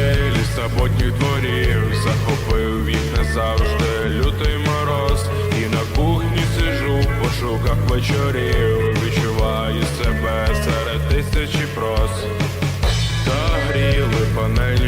печелі Саботніх дворів захопив їх назавжди лютий мороз, і на кухні сижу в пошуках вечорів, відчуваю себе серед тисячі прос, та гріли панель.